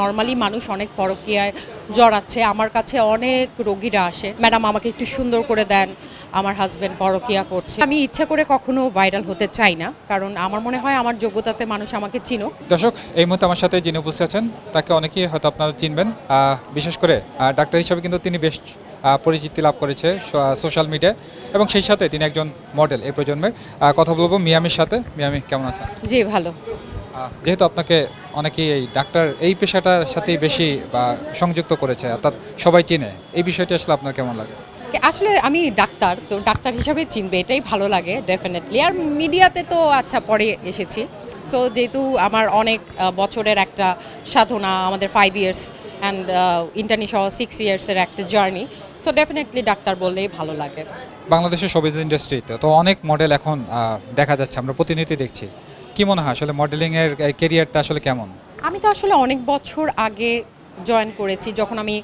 Normally মানুষ অনেক পরকীয়ায় জড়াচ্ছে আমার কাছে অনেক রোগীরা আসে। ম্যাডাম আমাকে একটু সুন্দর করে দেন আমার হাজবেন্ড পরকীয়া করছে। আমি ইচ্ছা করে কখনো ভাইরাল হতে চাই না কারণ আমার মনে হয় আমার যোগ্যতাতে মানুষ আমাকে চিনুক। দর্শক এই মুহূর্তে আমার সাথে যিনি উপস্থিত আছেন তাকে অনেকেই হয়তো আপনারা চিনবেন। বিশেষ করে ডাক্তার হিসাবে কিন্তু তিনি বেশ পরিচিতি লাভ করেছে সোশ্যাল মিডিয়ায় এবং সেই সাথে তিনি একজন মডেল এই প্রজন্মের। কথা বলব মিয়ামির সাথে। মিয়ামি কেমন আছেন? জি ভালো। যেহেতু আপনাকে অনেকেই এই ডাক্তার এই পেশাটার সাথেই বেশি বা সংযুক্ত করেছে অর্থাৎ সবাই চিনে। এই বিষয়টি আসলে আপনার কেমন লাগে? আসলে আমি ডাক্তার তো ডাক্তার হিসাবে চিনবে এটাই ভালো লাগে ডেফিনেটলি আর মিডিয়াতে তো আচ্ছা পরে এসেছি। সো যেহেতু আমার অনেক বছরের একটা সাধনা আমাদের ফাইভ ইয়ার্স অ্যান্ড ইন্টারনি সহ সিক্স ইয়ার্সের একটা জার্নি সো ডেফিনেটলি ডাক্তার বললেই ভালো লাগে। বাংলাদেশের শোবিজ ইন্ডাস্ট্রিতে তো অনেক মডেল এখন দেখা যাচ্ছে আমরা প্রতিনিয়ত দেখছি। কি মনে হয় আসলে মডেলিংয়ের কেরিয়ারটা আসলে কেমন? আমি তো আসলে অনেক বছর আগে জয়েন করেছি, যখন আমি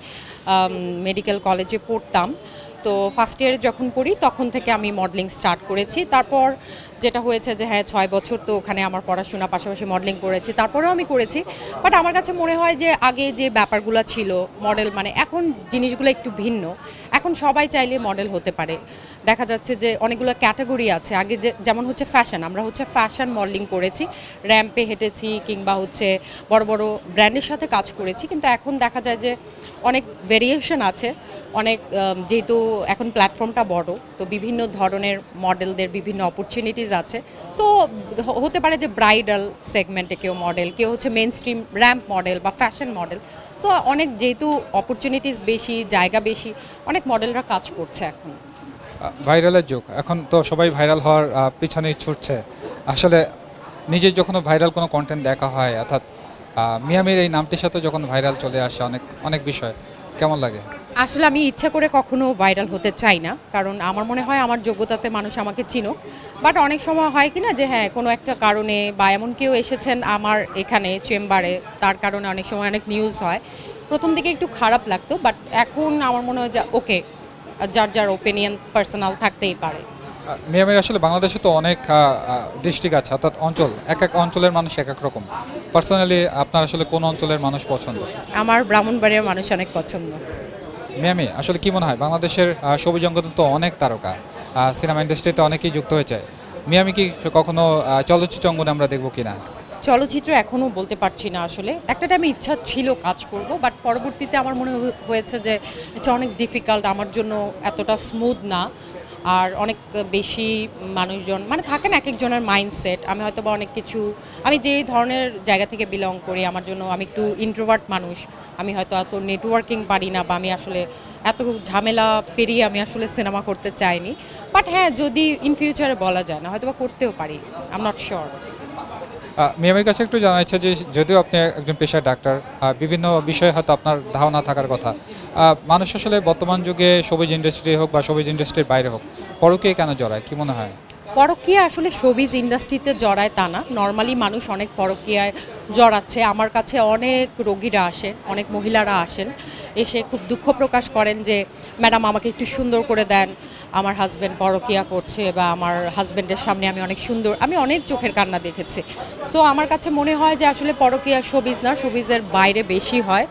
মেডিকেল কলেজে পড়তাম। তো ফার্স্ট ইয়ারে যখন পড়ি, তখন থেকে আমি মডেলিং স্টার্ট করেছি। তারপর যেটা হয়েছে যে হ্যাঁ ছয় বছর তো ওখানে আমার পড়াশোনা, পাশাপাশি মডেলিং করেছি, তারপরেও আমি করেছি। বাট আমার কাছে মনে হয় যে, আগে যে ব্যাপারগুলো ছিল মডেল মানে এখন জিনিসগুলো একটু ভিন্ন। এখন সবাই চাইলে মডেল হতে পারে। দেখা যাচ্ছে যে অনেকগুলো ক্যাটাগরি আছে। আগে যে, যেমন হচ্ছে ফ্যাশন আমরা হচ্ছে ফ্যাশন মডেলিং করেছি। র্যাম্পে হেঁটেছি কিংবা হচ্ছে বড় বড় ব্র্যান্ডের সাথে কাজ করেছি। কিন্তু এখন দেখা যায় যে অনেক ভেরিয়েশন আছে। অনেক যেহেতু এখন প্ল্যাটফর্মটা বড়, তো বিভিন্ন ধরনের মডেলদের বিভিন্ন অপরচুনিটিস আছে। সো হতে পারে যে ব্রাইডাল সেগমেন্টে কেউ মডেল কেউ হচ্ছে মেন স্ট্রিম র্যাম্প মডেল বা ফ্যাশন মডেল সো অনেক যেহেতু অপরচুনিটিস বেশি, জায়গা বেশি, অনেক মডেলরা কাজ করছে এখন। ভাইরালের যুগ। এখন তো সবাই ভাইরাল হওয়ার পিছনেই ছুটছে। আসলে নিজের যখন ভাইরাল কোনো কন্টেন্ট দেখা হয়, অর্থাৎ মিয়ামির এই নামটির সাথে যখন ভাইরাল চলে আসে অনেক অনেক বিষয়। কেমন লাগে? আসলে আমি ইচ্ছা করে কখনো ভাইরাল হতে চাই না কারণ আমার মনে হয় আমার যোগ্যতাতে মানুষ আমাকে চিনুক। বাট অনেক সময় হয় কি না যে হ্যাঁ কোনো একটা কারণে বা এমন কেউ এসেছেন আমার এখানে চেম্বারে তার কারণে অনেক সময় অনেক নিউজ হয়। প্রথম দিকে একটু খারাপ লাগতো বাট এখন আমার মনে হয় যে ওকে যার যার ওপিনিয়ন পার্সোনাল থাকতেই পারে। মিয়ামির আসলে বাংলাদেশে তো অনেক ডিস্ট্রিক্ট আছে অর্থাৎ অঞ্চল এক এক অঞ্চলের মানুষ এক এক রকম। পার্সোনালি আপনার আসলে কোন অঞ্চলের মানুষ পছন্দ? আমার ব্রাহ্মণবাড়িয়ার মানুষ অনেক পছন্দ। মিয়ামি, আসলে কি মনে হয়? বাংলাদেশের সবুজ তো অনেক তারকা সিনেমা ইন্ডাস্ট্রিতে অনেকেই যুক্ত হয়েছে। মিয়ামি কি কখনো চলচ্চিত্র অঙ্গনে আমরা দেখব কিনা? চলচ্চিত্র এখনও বলতে পারছি না আসলে। একটা টাইমে ইচ্ছা ছিল কাজ করব বাট পরবর্তীতে আমার মনে হয়েছে যে, এটা অনেক ডিফিকাল্ট আমার জন্য এতটা স্মুথ না। আর অনেক বেশি মানুষজন মানে থাকে না এক একজনের মাইন্ডসেট আমি হয়তো বা অনেক কিছু, আমি যে ধরনের জায়গা থেকে বিলং করি, আমার জন্য আমি একটু ইন্ট্রোভার্ট মানুষ। আমি হয়তো এত নেটওয়ার্কিং পারি না বা আমি আসলে এত ঝামেলা পেরিয়ে আমি আসলে সিনেমা করতে চাইনি। বাট হ্যাঁ যদি ইন ফিউচারে বলা যায় না হয়তো বা করতেও পারি। আম নট শিওর মিয়ামির কাছে একটু জানার ইচ্ছা যে যদিও আপনি একজন পেশার ডাক্তার বিভিন্ন বিষয়ে হয়তো আপনার ধারণা থাকার কথা। মানুষ আসলে বর্তমান যুগে সবুজ ইন্ডাস্ট্রি হোক বা সবুজ ইন্ডাস্ট্রির বাইরে হোক পরকে কেন জড়ায়? কি মনে হয়? পরকীয়া আসলে শোবিজ ইন্ডাস্ট্রিতে জড়ায় তা না। নর্মালি মানুষ অনেক পরকীয়ায় জড়াচ্ছে। আমার কাছে অনেক রোগীরা আসেন অনেক মহিলারা আসেন। এসে খুব দুঃখ প্রকাশ করেন যে, ম্যাডাম, আমাকে একটু সুন্দর করে দেন। আমার হাজব্যান্ড পরকীয়া করছে বা আমার হাজব্যান্ডের সামনে আমি অনেক সুন্দর, আমি অনেক চোখের কান্না দেখেছি। তো আমার কাছে মনে হয় যে আসলে পরকীয়া শোবিজ না শোবিজের বাইরে বেশি হয়।